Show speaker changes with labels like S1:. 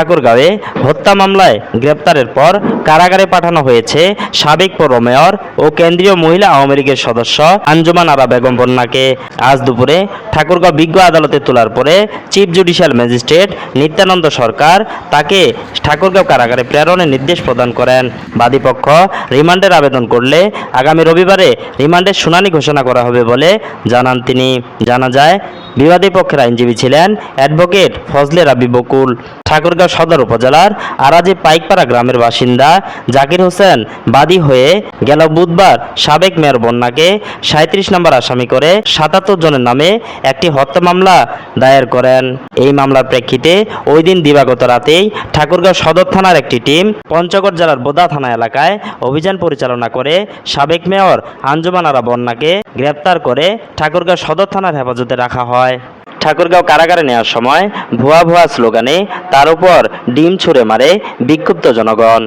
S1: ঠাকুরগাঁওয়ে হত্যা মামলায় গ্রেপ্তারের পর কারাগারে পাঠানো হয়েছে সাবেক পৌর মেয়র ও কেন্দ্রীয় মহিলা আওয়ামী লীগের সদস্য আঞ্জুমান আরা বেগম বন্যাকে। আজ দুপুরে ঠাকুরগাঁও বিজ্ঞ আদালতে তোলার পরে chief judicial magistrate Nityananda Sarkar তাকে ঠাকুরগাঁও কারাগারে প্রেরণের নির্দেশ প্রদান করেন। বাদীপক্ষ রিমান্ডের আবেদন করলে আগামী রবিবারে রিমান্ডের শুনানি ঘোষণা করা হবে বলে জানান তিনি। জানা যায় বিবাদী পক্ষের আইনজীবী ছিলেন অ্যাডভোকেট ফজলে রাবি বকুল। ঠাকুরগাঁও সদর উপজেলার আরাজি পাইকপাড়া গ্রামের বাসিন্দা জাকির হোসেন বাদী হয়ে গেল বুধবার সাবেক মেয়র বন্যাকে সাঁত্রিশ নম্বর আসামি করে সাতাত্তর জনের নামে একটি হত্যা মামলা দায়ের করেন। এই মামলার প্রেক্ষিতে ওই দিন দিবাগত রাতেই ঠাকুরগাঁও সদর থানার একটি টিম পঞ্চগড় জেলার বোদা থানা এলাকায় অভিযান পরিচালনা করে সাবেক মেয়র আঞ্জুমান আরা বন্যাকে গ্রেপ্তার করে ঠাকুরগাঁও সদর থানার হেফাজতে রাখা হয়। ঠাকুরগাঁও কারাগারে নেওয়ার সময় ভুয়া ভুয়া স্লোগানে তার উপর ডিম ছুঁড়ে মারে বিক্ষুব্ধ জনগণ।